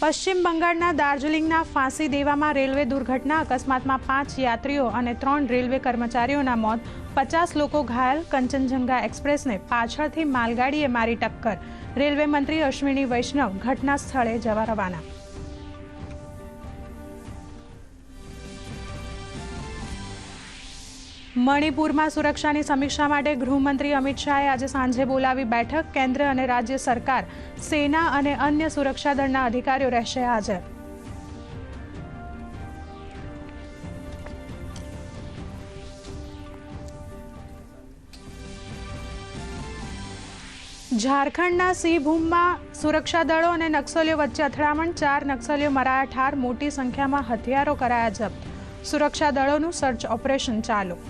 પશ્ચિમ બંગાળના દાર્જિલિંગના ફાંસી દેવામાં રેલવે દુર્ઘટના, અકસ્માતમાં પાંચ યાત્રીઓ અને ત્રણ રેલવે કર્મચારીઓના મોત, પચાસ લોકો ઘાયલ, કંચનજંગા એક્સપ્રેસને પાછળથી માલગાડીએ મારી ટક્કર. રેલવે મંત્રી અશ્વિની વૈષ્ણવ ઘટના સ્થળે જવા રવાના. મણિપુરમાં સુરક્ષાની સમીક્ષા માટે ગૃહમંત્રી અમિત શાહે આજે સાંજે બોલાવી બેઠક. કેન્દ્ર અને રાજ્ય સરકાર, સેના અને અન્ય સુરક્ષા દળના અધિકારીઓ રહેશે હાજર. ઝારખંડના સિંહભૂમમાં સુરક્ષા દળો અને નક્સલીઓ વચ્ચે અથડામણ. ચાર નક્સલીઓ મરાયા ઠાર, મોટી સંખ્યામાં હથિયારો કરાયા જપ્ત. સુરક્ષા દળોનું સર્ચ ઓપરેશન ચાલુ.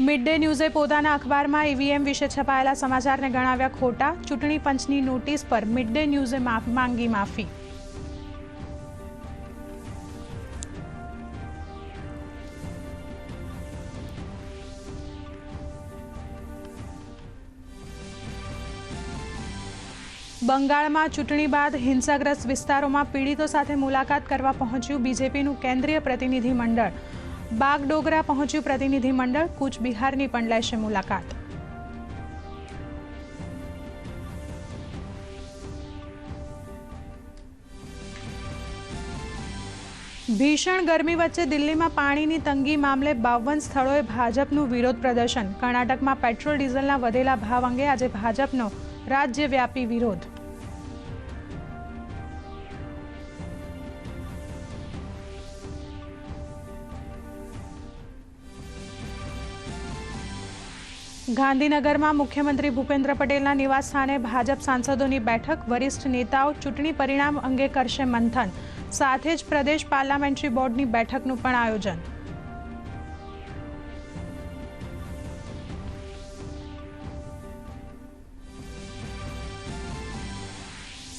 મિડ ડે ન્યૂઝે પોતાના અખબારમાં ઈવીએમ વિશે છપાયેલા સમાચારને ગણાવ્યા ખોટા. ચૂંટણી પંચની નોટિસ પર મિડ ડે ન્યૂઝે માંગી માફી. બંગાળમાં ચૂંટણી બાદ હિંસાગ્રસ્ત વિસ્તારોમાં પીડિતો સાથે મુલાકાત કરવા પહોંચ્યું બીજેપીનું કેન્દ્રીય પ્રતિનિધિ મંડળ બાગડોગરા પહોંચ્યું પ્રતિનિધિ મંડળ કૂચ પણ લેશે મુલાકાત. ભીષણ ગરમી વચ્ચે દિલ્હીમાં પાણીની તંગી મામલે બાવન સ્થળોએ ભાજપનું વિરોધ પ્રદર્શન. કર્ણાટકમાં પેટ્રોલ ડીઝલના વધેલા ભાવ અંગે આજે ભાજપનો રાજ્યવ્યાપી વિરોધ. ગાંધીનગરમાં મુખ્યમંત્રી ભૂપેન્દ્ર પટેલના નિવાસસ્થાને ભાજપ સાંસદોની બેઠક, વરિષ્ઠ નેતાઓ ચૂંટણી પરિણામ અંગે કરશે મંથન. સાથે જ પ્રદેશ પાર્લામેન્ટરી બોર્ડની બેઠકનું પણ આયોજન.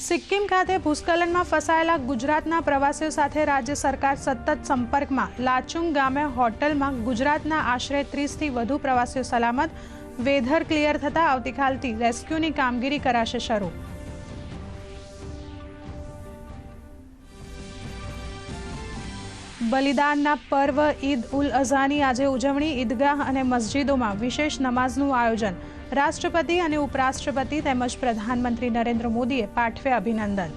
સિક્કિમ ખાતે ભૂસ્ખલનમાં ફસાયેલા ગુજરાતના પ્રવાસીઓ સાથે રાજ્ય સરકાર સતત સંપર્કમાં. લાચુંગ ગામે હોટલમાં ગુજરાતના આશરે ત્રીસથી વધુ પ્રવાસીઓ સલામત વેધર ક્લિયર થતાં આવતીકાલથી રેસ્ક્યુની કામગીરી કરાશે શરૂ. બલિદાનના પર્વ ઈદ ઉલ અઝાની આજે ઉજવણી ઈદગાહ અને મસ્જિદોમાં વિશેષ નમાઝનું આયોજન. રાષ્ટ્રપતિ અને ઉપરાષ્ટ્રપતિ તેમજ પ્રધાનમંત્રી નરેન્દ્ર મોદીએ પાઠવે અભિનંદન.